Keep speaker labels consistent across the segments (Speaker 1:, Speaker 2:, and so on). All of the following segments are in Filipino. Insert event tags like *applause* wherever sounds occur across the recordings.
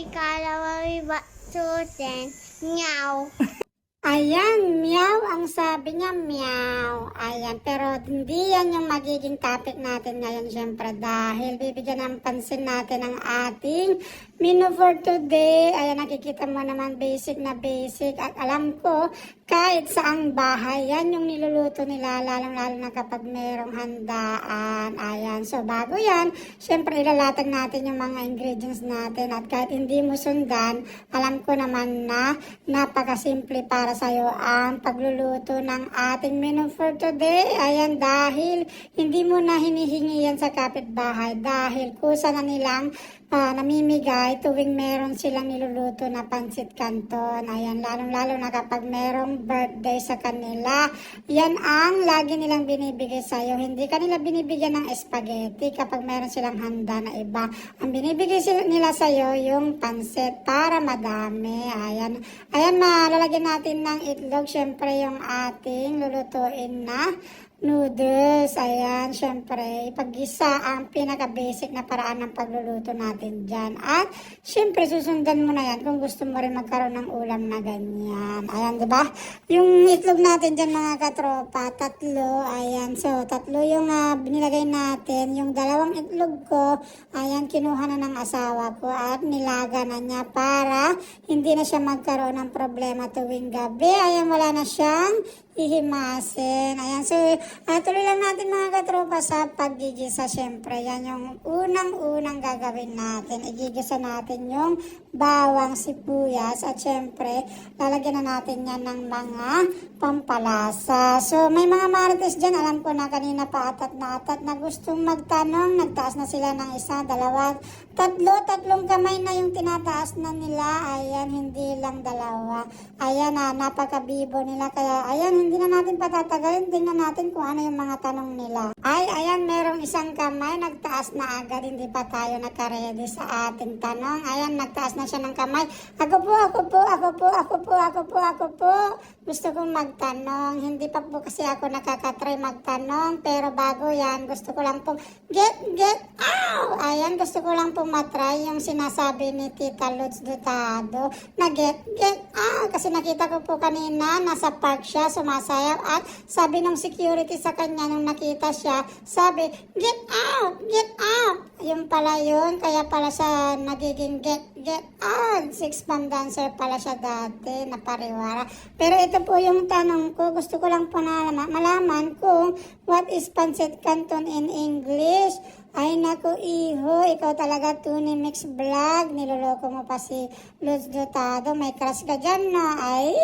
Speaker 1: Ay, kalawari ba sutin? Meow. *laughs*
Speaker 2: Ayan, meow ang sabi niya, meow. Ayan, pero hindi yan yung magiging topic natin ngayon, syempre, dahil bibigyan ng pansin natin ang ating menu for today. Ayan, nakikita mo naman basic na basic. At alam ko, kahit saang bahay, yan yung niluluto nila, lalong-lalo na kapag merong handaan. Ayan, so bago yan, syempre, ilalatag natin yung mga ingredients natin. At kahit hindi mo sundan, alam ko naman na napakasimple para sa'yo ang pagluluto ng ating menu for today. Ayan, dahil hindi mo na hinihingi yan sa kapitbahay dahil kusa na nilang ah, namimigay tuwing meron silang niluluto na pansit canton. Ayan, lalong-lalo na kapag merong birthday sa kanila. Yan ang lagi nilang binibigay sa'yo. Hindi kanila binibigyan ng spaghetti kapag meron silang handa na iba. Ang binibigay sila, nila sa'yo yung pansit para madami. Ayan, ayan malalagyan natin ng itlog. Syempre yung ating lulutuin na noodles. Ayan, syempre, ipag-isa ang pinaka-basic na paraan ng pagluluto natin dyan. At, syempre, susundan mo na yan kung gusto mo rin magkaroon ng ulam na ganyan. Ayan, di ba? Yung itlog natin dyan, mga katropa, tatlo. Ayan, so, tatlo yung ah, binilagay natin. Yung dalawang itlog ko, ayan, kinuha na ng asawa ko at nilaga na niya para hindi na siya magkaroon ng problema tuwing gabi. Ayan, wala na siyang hihimasin. Ayan, so, ah, tuloy lang natin mga katropa sa paggigisa. Siyempre, yan yung unang-unang gagawin natin. Igigisa natin yung bawang sibuyas at siyempre, lalagyan na natin yan ng mga pampalasa. So, may mga marites dyan, alam ko na kanina pa atat na atat na gustong magtanong. Nagtaas na sila ng isa, dalawa, tatlo, tatlong kamay na yung tinataas na nila. Ayan, hindi lang dalawa. Ayan na, napakabibo nila. Kaya, ayan, hindi na natin patatagalin. Tingnan natin kung ano yung mga tanong nila. Ay, ayan, merong isang kamay. Nagtaas na agad. Hindi pa tayo nakaredy sa ating tanong. Ayan, nagtaas na siya ng kamay. Ako po, ako po, ako po, ako po, ako po, ako po. Gusto kong magtanong. Hindi pa po kasi ako nakakatry magtanong. Pero bago yan, gusto ko lang pong get, get, ow! Ayan, gusto ko lang pong matry yung sinasabi ni Tita Lutz Dutado na get, get, ow! Kasi nakita ko po kanina, nasa park siya, sumasayaw at sabi ng security sa kanya nung nakita siya, sabi, get out, get out! Yung pala yun, kaya pala siya nagiging get, get out. Six man dancer pala siya dati, na pariwara. Pero ito po yung tanong ko, gusto ko lang po malaman kung what is pancit canton in English. Ay nako iho, ikaw talaga Tuni Mix Vlog. Niloloko mo pa si Luz Dotado. May crush ka dyan na. Ay,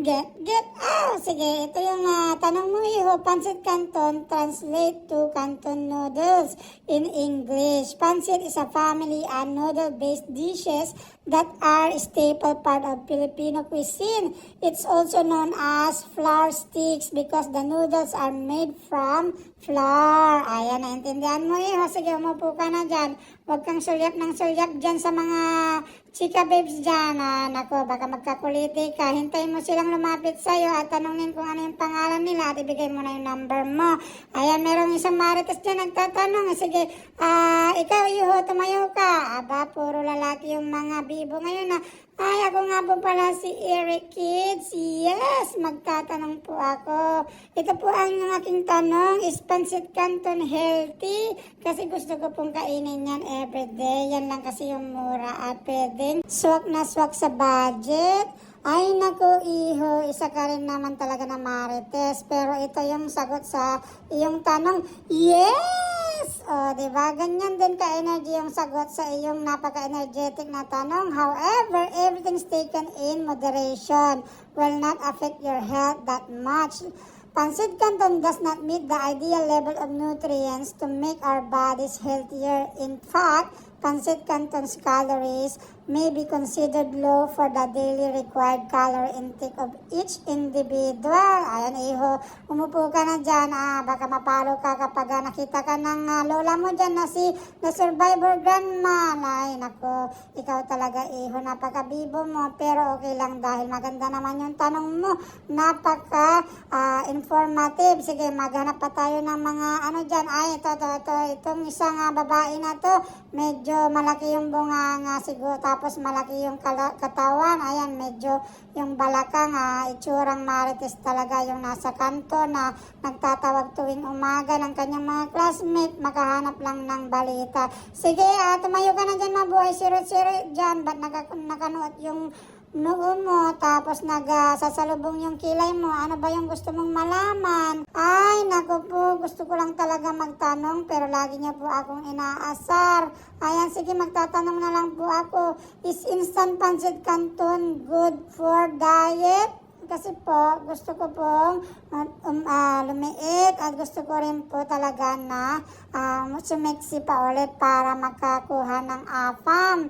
Speaker 2: get, get out. Sige, ito yung ah, tanong mo iho. Pancit Canton translate to Canton noodles in English. Pancit is a family of noodle-based dishes that are staple part of Filipino cuisine. It's also known as flour sticks because the noodles are made from flour. Ayan, naintindihan mo. O, sige, umupo ka na dyan. Huwag kang sulyap ng sulyap dyan sa mga chika babes dyan. Ah, nako, baka magkakuliti ka. Hintayin mo silang lumapit sa'yo at tanungin kung ano yung pangalan nila at ibigay mo na yung number mo. Ayan, merong isang marites dyan nagtatanong. Sige, ah, ikaw, iho, tumayo ka. Aba, puro lalaki yung mga bibo ngayon na ay, ako nga po pala si Eric Kids. Yes, magtatanong po ako. Ito po ang aking tanong. Is Pancit Canton healthy? Kasi gusto ko pong kainin yan everyday. Yan lang kasi yung mura at pwedeng swak na swak sa budget. Ay, naku, iho, isa ka rin naman talaga na marites. Pero ito yung sagot sa iyong tanong. Yes! O, di ba? Ganyan din ka-energy yung sagot sa iyong napaka-energetic na tanong. However, everything's taken in moderation will not affect your health that much. Pancit Canton does not meet the ideal level of nutrients to make our bodies healthier. In fact, Pancit Canton's calories may be considered low for the daily required calorie intake of each individual. Ayan, iho, umupo ka na dyan. Ah, baka mapalo ka kapag ah, nakita ka ng ah, lola mo dyan na si the survivor grandma. Ay, nako, ikaw talaga, iho, napakabibo mo. Pero okay lang dahil maganda naman yung tanong mo. Napaka ah, informative. Sige, maghanap pa tayo ng mga ano dyan. Ay, ito, ito, ito, itong isang ah, babae na to, medyo malaki yung bunganga siguro, malaki yung katawan. Ayan, medyo yung balakang, ah, itsurang marites talaga yung nasa kanto na nagtatawag tuwing umaga ng kanyang mga classmate, makahanap lang ng balita. Sige, ah, tumayo ka na dyan mabuhay, sirot-sirot dyan, ba't naka- nakanuot yung noo mo, tapos nagsasalubong yung kilay mo, ano ba yung gusto mong malaman? Ay, naku po, gusto ko lang talaga magtanong, pero lagi niya po akong inaasar. Ayan, sige, magtatanong na lang po ako. Is instant pancit canton good for diet? Kasi po, gusto ko pong uh, um, ah, lumiit at gusto ko rin po talaga na um, sumiksi pa ulit para makakuha ng afam.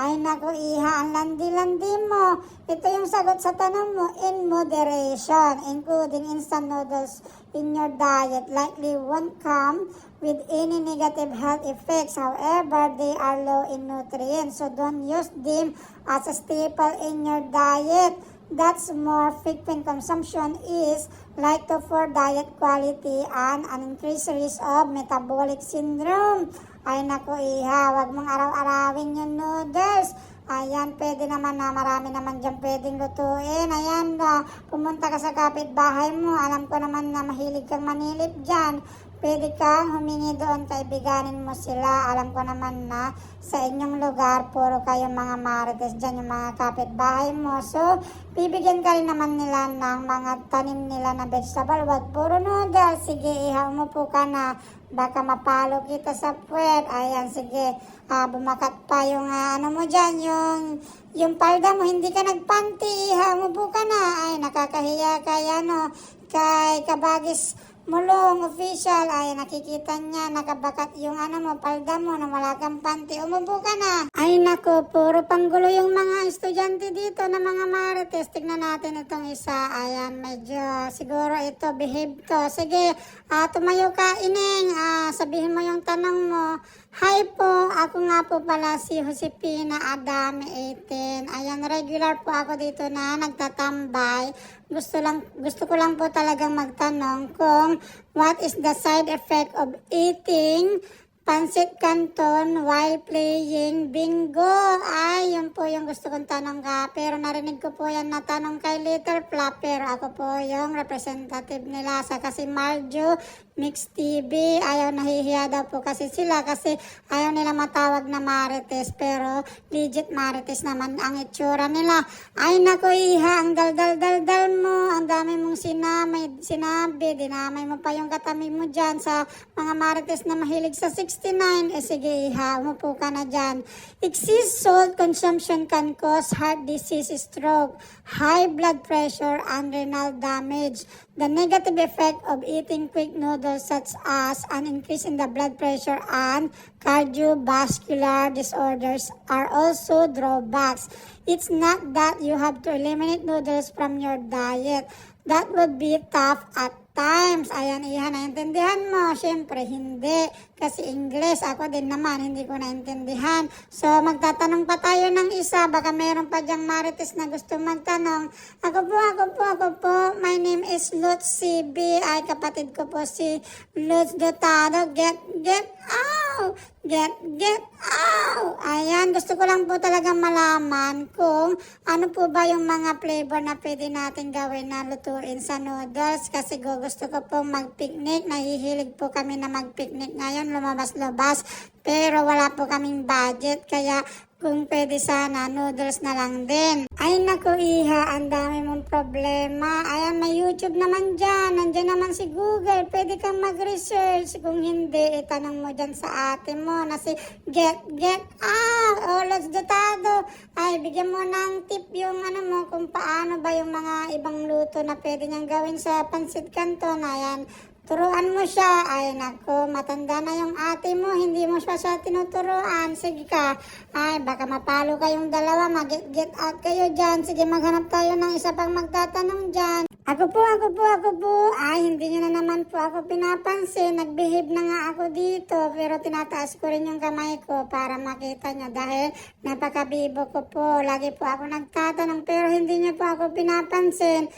Speaker 2: Ay naku iha, ang landi-landi mo. Ito yung sagot sa tanong mo, in moderation, including instant noodles in your diet likely won't come with any negative health effects. However, they are low in nutrients, so don't use them as a staple in your diet. That's more frequent consumption is like to for diet quality and an increased risk of metabolic syndrome. Ay naku iha, wag mong araw-arawin yung noodles. Ayan, pwede naman na marami naman dyan pwedeng lutuin. Ayan, na pumunta ka sa kapitbahay mo. Alam ko naman na mahilig kang manilip dyan. Pwede kang humingi doon, kaibiganin mo sila. Alam ko naman na sa inyong lugar, puro kayo mga marites dyan, yung mga kapitbahay mo. So, bibigyan ka rin naman nila ng mga tanim nila na vegetable. Wag puro noodles. Sige, iha, umupo ka na. Baka mapalo kita sa puwet. Ayan, sige. Ah, bumakat pa yung ah, ano mo dyan, yung, yung palda mo. Hindi ka nagpanti, iha, umupo ka na. Ay, nakakahiya kay ano, kay kabagis Mulong official, ay nakikita niya, nakabakat yung ano mo, palda mo na wala panty. Umupo ka na. Ay nako, puro panggulo yung mga estudyante dito na mga marites. Tignan natin itong isa. Ayan, medyo siguro ito, behave to. Sige, ah, tumayo ka, Ineng. Ah, sabihin mo yung tanong mo. Hi po, ako nga po pala si Josepina Adame 18. Ayan, regular po ako dito na nagtatambay. Gusto lang gusto ko lang po talagang magtanong kung what is the side effect of eating Pansit Canton while playing bingo. Ay, yun po yung gusto kong tanong ka. Pero narinig ko po yan na tanong kay Little Flapper. Ako po yung representative nila sa kasi Marjo Mix TV. Ayaw nahihiya daw po kasi sila kasi ayaw nila matawag na Marites. Pero legit Marites naman ang itsura nila. Ay, naku iha, ang dal-dal-dal-dal mo. Ang dami mong sinamay, sinabi. Dinamay mo pa yung katabi mo dyan sa mga Marites na mahilig sa 69. Eh sige iha, umupo ka na dyan. Excess salt consumption can cause heart disease, stroke, high blood pressure, and renal damage. The negative effect of eating quick noodles such as an increase in the blood pressure and cardiovascular disorders are also drawbacks. It's not that you have to eliminate noodles from your diet. That would be tough at times. Ayan, iyan, naintindihan mo. Siyempre, hindi. Kasi English, ako din naman, hindi ko naintindihan. So, magtatanong pa tayo ng isa. Baka meron pa diyang marites na gusto magtanong. Ako po, ako po, ako po. My name is Lutz CB. Ay, kapatid ko po si Lutz Dotado. Get, get out! Get, get out! Ayan, gusto ko lang po talaga malaman kung ano po ba yung mga flavor na pwede natin gawin na lutuin sa noodles. Kasi go, gusto ko pong mag-picnic. Nahihilig po kami na mag-picnic ngayon, lumabas-labas. Pero wala po kaming budget, kaya kung pwede sana, noodles na lang din. Ay naku iha, ang dami mong problema. Ayan, may YouTube naman dyan. Nandyan naman si Google. Pwede kang mag-research. Kung hindi, itanong mo dyan sa ate mo na si Get, Get Out. O, Lods Dotado. Ay, bigyan mo ng tip yung ano mo, kung paano ba yung mga ibang luto na pwede niyang gawin sa Pansit Canton. Ayan, Turuan mo siya. Ay, nako, matanda na yung ate mo. Hindi mo siya siya tinuturuan. Sige ka. Ay, baka mapalo kayong dalawa. Mag-get out kayo dyan. Sige, maghanap tayo ng isa pang magtatanong dyan. Ako po, ako po, ako po. Ay, hindi nyo na naman po ako pinapansin. Nag-behave na nga ako dito. Pero tinataas ko rin yung kamay ko para makita nyo. Dahil napakabibo ko po. Lagi po ako nagtatanong pero hindi nyo po ako pinapansin.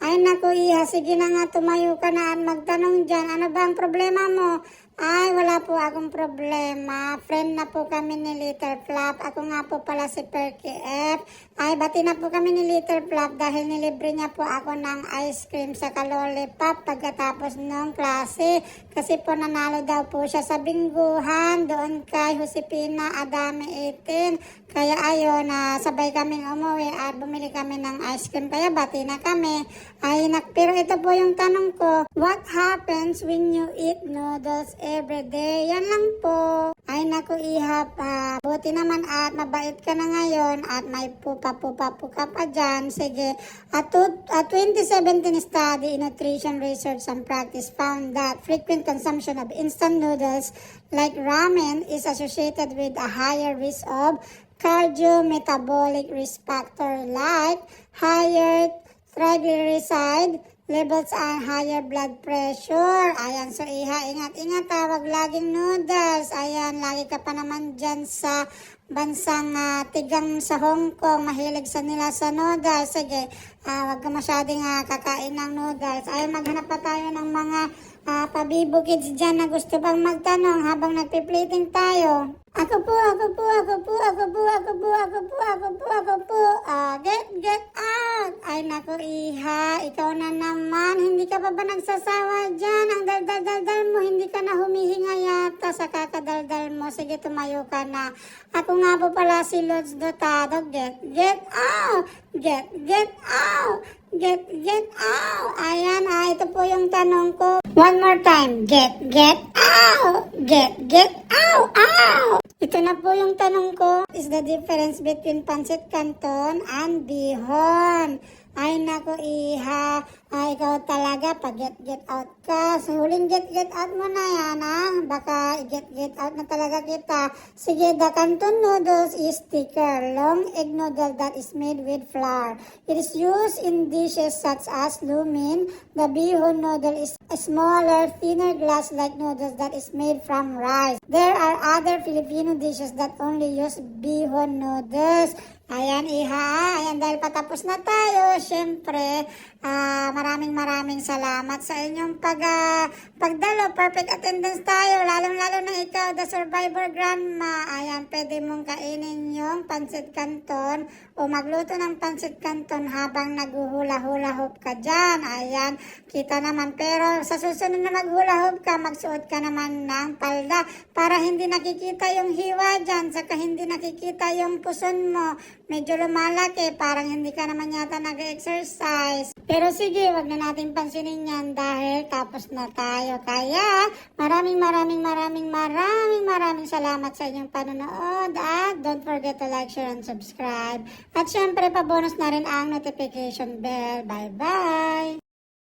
Speaker 2: Ay naku iha, sige na nga tumayo ka na at magtanong dyan. Ano ba ang problema mo? Ay, wala po akong problema. Friend na po kami ni Little Flap. Ako nga po pala si Perky F. Ay, bati na po kami ni Little Flap dahil nilibre niya po ako ng ice cream sa kalolipop pagkatapos ng klase. Kasi po nanalo daw po siya sa bingguhan doon kay Josepina Adame 18. Kaya ayun, na sabay kaming umuwi at bumili kami ng ice cream. Kaya bati na kami. Ay, nak pero ito po yung tanong ko. What happens when you eat noodles every day? Yan lang po. Ay, naku, ihap. ah, buti naman at mabait ka na ngayon at may pupa-pupa-puka pa dyan. Sige. At to- a 2017 study in nutrition research and practice found that frequent consumption of instant noodles like ramen is associated with a higher risk of cardiometabolic risk factor like higher triglyceride levels and higher blood pressure. Ayan, so iha, ingat-ingat ha, wag laging noodles. Ayan, lagi ka pa naman dyan sa bansang ah, tigang sa Hong Kong, mahilig sa nila sa noodles. Sige, ah, wag ka masyadong ah, kakain ng noodles. Ayan, maghanap pa tayo ng mga ah, pabibo kids dyan na gusto bang magtanong habang nagpiplating tayo. Ako po, ako po, ako po, ako po, ako po, ako po, ako po, ako po. Ah, get, get out! Ay, naku, iha, ikaw na naman. Hindi ka pa ba nagsasawa dyan? Ang daldal-daldal mo, hindi ka na humihinga yata sa kakadaldal mo. Sige, tumayo ka na. Ako nga po pala si Lods Dotado. Get, get out! Get, get out! Get, get out! Ayan, ah, ito po yung tanong ko. One more time. Get, get out! Get, get out! Out! Ito na po yung tanong ko. Is the difference between pancit canton and bihon? Ay nako iha, ay ikaw talaga pag get get out ka. So huling get get out mo na yan ha. Baka get get out na talaga kita. Sige, the canton noodles is thicker, long egg noodle that is made with flour. It is used in dishes such as lumin. The bihon noodle is a smaller, thinner glass-like noodles that is made from rice. There are other Filipino dishes that only use bihon noodles. Ayan, iha. Ayan, dahil patapos na tayo, syempre, ah, maraming maraming salamat sa inyong pag, ah, pagdalo. Perfect attendance tayo, lalong-lalo na ikaw, the survivor grandma. Ayan, pwede mong kainin yung pansit canton o magluto ng pansit canton habang naguhula-hula hoop ka dyan. Ayan, kita naman. Pero sa susunod na maghula hoop ka, magsuot ka naman ng palda para hindi nakikita yung hiwa dyan, saka hindi nakikita yung puson mo. Medyo lumalaki, parang hindi ka naman yata nag-exercise. Pero sige, wag na natin pansinin yan dahil tapos na tayo. Kaya, maraming maraming maraming maraming maraming salamat sa inyong panonood at don't forget to like, share, and subscribe. At syempre, pabonus na rin ang notification bell. Bye-bye!